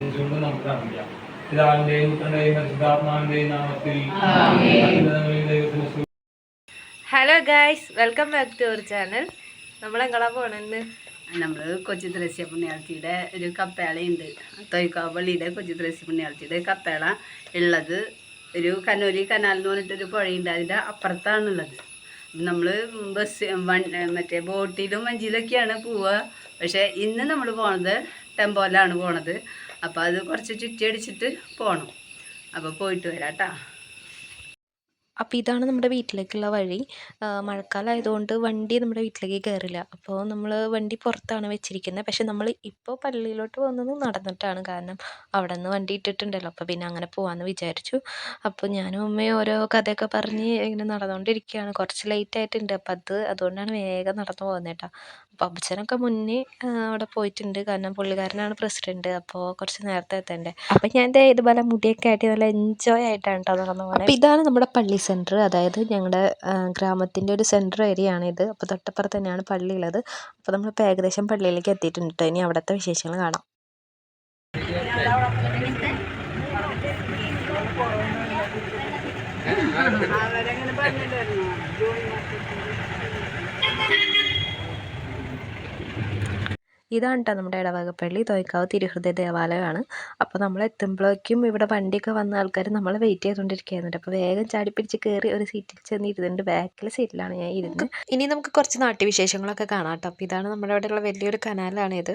കൊണ്ട് നമുക്ക് അറിയാം പിതാവിന്റെയും പുത്രന്റെയും പരിശുദ്ധാത്മാവിന്റെയും നാമത്തിൽ ദൈവത്തിന് hello guys welcome back to our channel നമ്മളെങ്ങളാ പോണെന്ന് നമ്മൾ കൊച്ചി ത്രേസ്യ പുണ്യാളത്തിയുടെ ഒരു കപ്പേളയുണ്ട്. തൊയ്ക്കാവള്ളിയുടെ കൊച്ചി ത്രേസ്യ പുണ്യാളത്തിയുടെ കപ്പേള. ഉള്ളത് ഒരു കനോലി കനാൽ എന്ന് പറഞ്ഞിട്ടൊരു പുഴയുണ്ട്. അതിന്റെ അപ്പുറത്താണുള്ളത്. നമ്മൾ ബസ് വൺ- മറ്റേ ബോട്ടിലും വഞ്ചിയിലൊക്കെയാണ് പോവുക. പക്ഷേ ഇന്ന് നമ്മൾ പോണത് ടെമ്പോയിലാണ് പോണത്. അപ്പോൾ അത് കുറച്ച് ചുറ്റി അടിച്ചിട്ട് പോകണം അപ്പോൾ പോയിട്ട് വരാം കേട്ടോ അപ്പോൾ ഇതാണ് നമ്മുടെ വീട്ടിലേക്കുള്ള വഴി. മഴക്കാലമായതുകൊണ്ട് വണ്ടി നമ്മുടെ വീട്ടിലേക്ക് കയറില്ല അപ്പോൾ നമ്മൾ വണ്ടി പുറത്താണ് വെച്ചിരിക്കുന്നത്. പക്ഷെ നമ്മൾ ഇപ്പോൾ പള്ളിയിലോട്ട് പോകുന്നത് നടന്നിട്ടാണ്. കാരണം അവിടെ നിന്ന് വണ്ടി ഇട്ടിട്ടുണ്ടല്ലോ. അപ്പോൾ പിന്നെ അങ്ങനെ പോകാമെന്ന് വിചാരിച്ചു. അപ്പോൾ ഞാനും അമ്മയും ഓരോ കഥയൊക്കെ പറഞ്ഞ് ഇങ്ങനെ നടന്നുകൊണ്ടിരിക്കുകയാണ് കുറച്ച് ലേറ്റ് ആയിട്ടുണ്ട്. അപ്പോൾ അത് അതുകൊണ്ടാണ് വേഗം നടന്നു പോകുന്നത് കേട്ടോ. അപ്പോൾ അപ്പച്ചനൊക്കെ മുന്നേ അവിടെ പോയിട്ടുണ്ട്. കാരണം പുള്ളിക്കാരനാണ് പ്രസിഡന്റ് അപ്പോൾ കുറച്ച് നേരത്തെ എത്തേണ്ടേ. അപ്പോൾ ഞാൻ ഇതുപോലെ മുടിയൊക്കെ ആയിട്ട് നല്ല എൻജോയ് ആയിട്ടാണ് കേട്ടോ നടന്നു പോകുന്നത് അപ്പോൾ ഇതാണ് നമ്മുടെ പള്ളി സെന്റർ അതായത് ഞങ്ങളുടെ ഗ്രാമത്തിന്റെ ഒരു സെന്റർ ഏരിയ ആണിത്. അപ്പോൾ തൊട്ടപ്പുറത്ത് തന്നെയാണ് പള്ളി ഉള്ളത് അപ്പോൾ നമ്മളിപ്പോൾ ഏകദേശം പള്ളിയിലേക്ക് എത്തിയിട്ടുണ്ട് കേട്ടോ ഇനി അവിടുത്തെ വിശേഷങ്ങൾ കാണാം. ഇതാണ് കേട്ടോ നമ്മുടെ ഇടവകപ്പള്ളി തോയ്ക്കാവ് തിരുഹൃദയ ദേവാലയമാണ്. അപ്പോൾ നമ്മൾ എത്തുമ്പോഴേക്കും ഇവിടെ വണ്ടിയൊക്കെ വന്ന ആൾക്കാർ നമ്മൾ വെയിറ്റ് ചെയ്തുകൊണ്ടിരിക്കുകയായിരുന്നു അപ്പോൾ വേഗം ചാടി പിടിച്ച് കയറി ഒരു സീറ്റിൽ ചെന്ന് ഇരുന്നുണ്ട് ബാക്കിലെ സീറ്റിലാണ് ഞാൻ ഇരുന്നത് ഇനി നമുക്ക് കുറച്ച് നാട്ടുവിശേഷങ്ങളൊക്കെ കാണാം കേട്ടോ അപ്പോൾ ഇതാണ് നമ്മുടെ ഇവിടെയുള്ള വലിയൊരു കനാലാണ് ഇത്.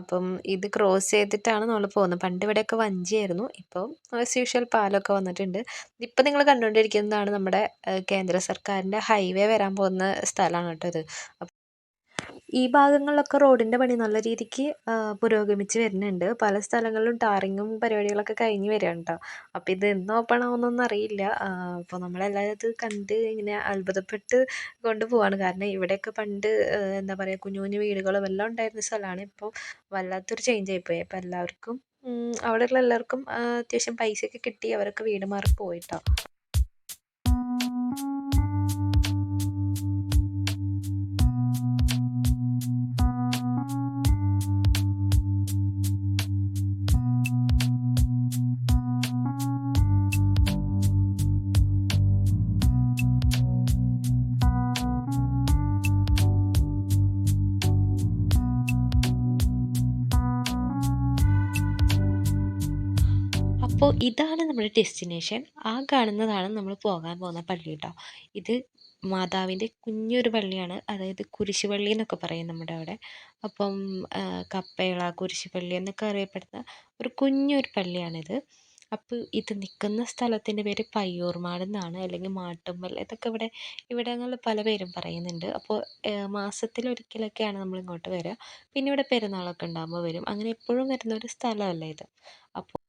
അപ്പം ഇത് ക്രോസ് ചെയ്തിട്ടാണ് നമ്മൾ പോകുന്നത്. പണ്ട് ഇവിടെയൊക്കെ വഞ്ചിയായിരുന്നു. ഇപ്പം ആസ് യൂഷ്വൽ പാലമൊക്കെ വന്നിട്ടുണ്ട്. ഇപ്പം നിങ്ങൾ കണ്ടുകൊണ്ടിരിക്കുന്നതാണ് നമ്മുടെ കേന്ദ്ര സർക്കാരിന്റെ ഹൈവേ വരാൻ പോകുന്ന സ്ഥലമാണ് കേട്ടോ ഇത് ഈ ഭാഗങ്ങളിലൊക്കെ റോഡിന്റെ പണി നല്ല രീതിക്ക് പുരോഗമിച്ച് വരുന്നുണ്ട്. പല സ്ഥലങ്ങളിലും ടാറിങ്ങും പരിപാടികളൊക്കെ കഴിഞ്ഞ് വരികയാണ് കേട്ടോ അപ്പോൾ ഇത് എന്ന് ഓപ്പൺ ആവുമെന്നൊന്നും അറിയില്ല. അപ്പോൾ നമ്മളെല്ലാവരും ഇത് കണ്ട് ഇങ്ങനെ അത്ഭുതപ്പെട്ട് കൊണ്ട് പോവാണ്. കാരണം ഇവിടെയൊക്കെ പണ്ട് എന്താ പറയുക കുഞ്ഞു കുഞ്ഞു വീടുകളും എല്ലാം ഉണ്ടായിരുന്ന സ്ഥലമാണ്. ഇപ്പോൾ വല്ലാത്തൊരു ചേഞ്ച് ആയിപ്പോയി. അപ്പോൾ എല്ലാവർക്കും അവിടെയുള്ള എല്ലാവർക്കും അത്യാവശ്യം പൈസയൊക്കെ കിട്ടി അവരൊക്കെ വീട് മാറി പോയിട്ടോ അപ്പോൾ ഇതാണ് നമ്മുടെ ഡെസ്റ്റിനേഷൻ ആ കാണുന്നതാണ് നമ്മൾ പോകാൻ പോകുന്ന പള്ളി കേട്ടോ ഇത് മാതാവിന്റെ കുഞ്ഞൊരു പള്ളിയാണ്. അതായത് കുരിശുപള്ളി എന്നൊക്കെ പറയും നമ്മുടെ അവിടെ. അപ്പം കപ്പേള കുരിശുപള്ളി എന്നൊക്കെ അറിയപ്പെടുന്ന ഒരു കുഞ്ഞൊരു പള്ളിയാണിത്. അപ്പോൾ ഇത് നിൽക്കുന്ന സ്ഥലത്തിന്റെ പേര് പയ്യൂർമാട് എന്നാണ് അല്ലെങ്കിൽ മാട്ടുമ്പൽ ഇതൊക്കെ ഇവിടെ ഇവിടങ്ങളിൽ പല പേരും പറയുന്നുണ്ട്. അപ്പോൾ മാസത്തിലൊരിക്കലൊക്കെയാണ് നമ്മൾ ഇങ്ങോട്ട് വരിക പിന്നെ ഇവിടെ പെരുന്നാളൊക്കെ ഉണ്ടാകുമ്പോൾ വരും. അങ്ങനെ എപ്പോഴും വരുന്ന ഒരു സ്ഥലമല്ല ഇത്. അപ്പോൾ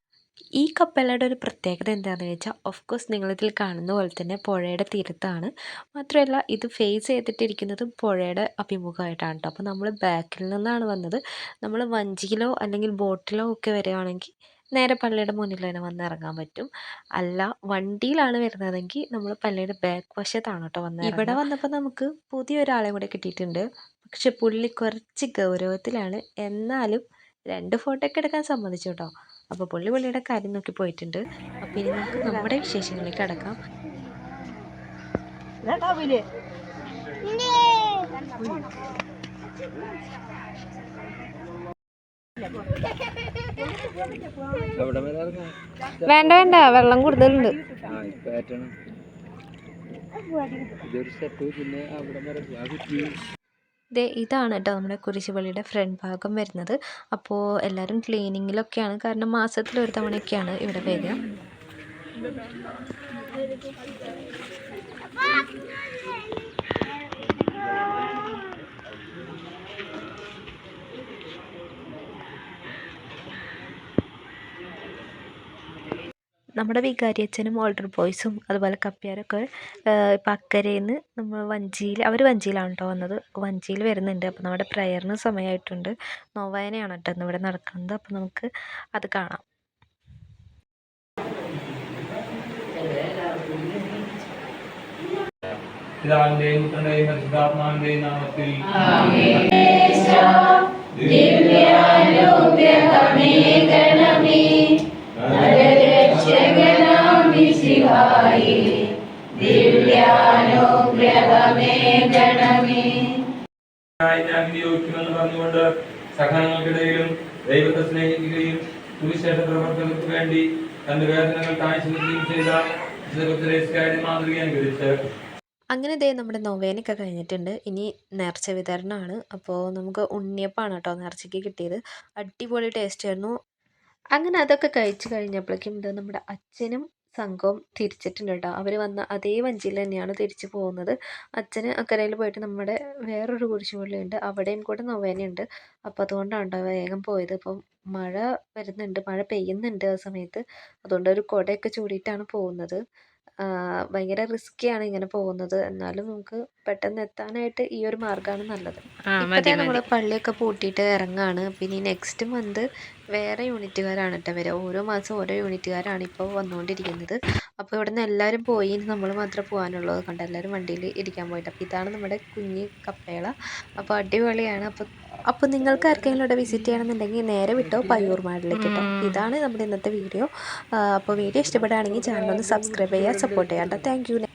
ഈ കപ്പലയുടെ ഒരു പ്രത്യേകത എന്താണെന്ന് വെച്ചാൽ ഓഫ് കോഴ്സ് നിങ്ങളിതിൽ കാണുന്ന പോലെ തന്നെ പുഴയുടെ തീരത്താണ്. മാത്രമല്ല ഇത് ഫേസ് ചെയ്തിട്ടിരിക്കുന്നത് പുഴയുടെ അഭിമുഖമായിട്ടാണ് കേട്ടോ അപ്പോൾ നമ്മൾ ബാക്കിൽ നിന്നാണ് വന്നത്. നമ്മൾ വഞ്ചിയിലോ അല്ലെങ്കിൽ ബോട്ടിലോ ഒക്കെ വരികയാണെങ്കിൽ നേരെ പള്ളിയുടെ മുന്നിൽ തന്നെ വന്ന് ഇറങ്ങാൻ പറ്റും. അല്ല വണ്ടിയിലാണ് വരുന്നതെങ്കിൽ നമ്മൾ പള്ളിയുടെ ബാക്ക് വശത്താണ് കേട്ടോ വന്നത് ഇവിടെ വന്നപ്പോൾ നമുക്ക് പുതിയൊരാളെ കൂടെ കിട്ടിയിട്ടുണ്ട്. പക്ഷെ പുള്ളി കുറച്ച് ഗൗരവത്തിലാണ്. എന്നാലും രണ്ട് ഫോട്ടോ ഒക്കെ എടുക്കാൻ സമ്മതിച്ചു കേട്ടോ അപ്പോൾ പുള്ളി പുള്ളിയുടെ കാര്യം നോക്കി പോയിട്ടുണ്ട്. അപ്പോൾ ഇനി നമുക്ക് നമ്മുടെ വിശേഷങ്ങളിലേക്ക് അടക്കാം വേണ്ട വേണ്ട. വെള്ളം കൂടുതലുണ്ട്. ഇതൊരു സ്റ്റെപ്പ് പിന്നെ അവിടെ വരെ ദേ ഇതാണ് കേട്ടോ നമ്മുടെ കുരിശുപള്ളിയുടെ ഫ്രണ്ട് ഭാഗം വരുന്നത്. അപ്പോൾ എല്ലാവരും ക്ലീനിങ്ങിലൊക്കെയാണ്. കാരണം മാസത്തിൽ ഒരു തവണയൊക്കെയാണ് ഇവിടെ വരിക. നമ്മുടെ വികാരി വികാരിയച്ഛനും ഓൾഡർ ബോയ്സും അതുപോലെ കപ്പ്യാരൊക്കെ ഇപ്പം അക്കരയിൽ നിന്ന് നമ്മൾ വഞ്ചിയിൽ അവർ വഞ്ചിയിലാണ് കേട്ടോ വന്നത്. വഞ്ചിയിൽ വരുന്നുണ്ട്. അപ്പോൾ നമ്മുടെ പ്രയറിന് സമയമായിട്ടുണ്ട് നോവായനയാണ് കേട്ടോ ഇവിടെ നടക്കുന്നത്. അപ്പോൾ നമുക്ക് അത് കാണാം. പിതാവിന്റെയും പുത്രന്റെയും പരിശുദ്ധാത്മാവിന്റെയും നാമത്തിൽ വിനിയോഗിക്കുമെന്ന് പറഞ്ഞുകൊണ്ട് സഹനങ്ങൾക്കിടയിലും ദൈവത്തെ സ്നേഹിക്കുകയും സുവിശേഷ പ്രവർത്തകർക്ക് വേണ്ടി തന്റെ വേദനകൾ കാഴ്ച വെക്കുകയും ചെയ്ത മാതൃക അങ്ങനെ ദേ നമ്മുടെ നൊവേനൊക്കെ കഴിഞ്ഞിട്ടുണ്ട്. ഇനി നേർച്ച വിതരണമാണ്. അപ്പോൾ നമുക്ക് ഉണ്ണിയപ്പമാണ് കേട്ടോ നേർച്ചയ്ക്ക് കിട്ടിയത്. അടിപൊളി ടേസ്റ്റ് ആയിരുന്നു. അങ്ങനെ അതൊക്കെ കഴിച്ചു കഴിഞ്ഞപ്പോഴേക്കും ഇത് നമ്മുടെ അച്ഛനും സംഘവും തിരിച്ചിട്ടുണ്ട് കേട്ടോ അവർ വന്ന അതേ വഞ്ചിയിൽ തന്നെയാണ് തിരിച്ചു പോകുന്നത്. അച്ഛന് അക്കരയിൽ പോയിട്ട് നമ്മുടെ വേറൊരു കുരിശുപള്ളിയുണ്ട്. അവിടെയും കൂടെ നൊവേനയുണ്ട്. അപ്പോൾ അതുകൊണ്ടാണ് കേട്ടോ വേഗം പോയത്. അപ്പം മഴ വരുന്നുണ്ട്. മഴ പെയ്യുന്നുണ്ട് ആ സമയത്ത്. അതുകൊണ്ട് ഒരു കുടയൊക്കെ ചൂടിയിട്ടാണ് പോകുന്നത്. ഭയങ്കര ഭയങ്കര റിസ്ക്കിയാണ് ഇങ്ങനെ പോകുന്നത്. എന്നാലും നമുക്ക് പെട്ടെന്ന് എത്താനായിട്ട് ഈ ഒരു മാർഗമാണ് നല്ലത്. ഇപ്പോഴത്തെ നമ്മൾ പള്ളിയൊക്കെ പൂട്ടിയിട്ട് ഇറങ്ങാണ്. പിന്നെ നെക്സ്റ്റ് മന്ത് വേറെ യൂണിറ്റുകാരാണ് കേട്ടോ വരിക. ഓരോ മാസം ഓരോ യൂണിറ്റുകാരാണ് ഇപ്പോൾ വന്നുകൊണ്ടിരിക്കുന്നത് അപ്പോൾ ഇവിടെ നിന്ന് എല്ലാവരും പോയി നമ്മൾ മാത്രമേ പോകാനുള്ളത് കണ്ട? എല്ലാവരും വണ്ടിയിൽ ഇരിക്കാൻ പോയിട്ട്. അപ്പോൾ ഇതാണ് നമ്മുടെ കുഞ്ഞ് കപ്പേള. അപ്പോൾ അടിപൊളിയാണ്. അപ്പോൾ അപ്പോൾ നിങ്ങൾക്ക് ആർക്കെങ്കിലും ഇവിടെ വിസിറ്റ് ചെയ്യണമെന്നുണ്ടെങ്കിൽ നേരെ വിട്ടോ പയ്യൂർ മാളിലേക്ക് കേട്ടോ. ഇതാണ് നമ്മുടെ ഇന്നത്തെ വീഡിയോ അപ്പോൾ വീഡിയോ ഇഷ്ടപ്പെടുകയാണെങ്കിൽ ചാനൽ ഒന്ന് സബ്സ്ക്രൈബ് ചെയ്യുക സപ്പോർട്ട് ചെയ്യാം കേട്ടോ. Thank you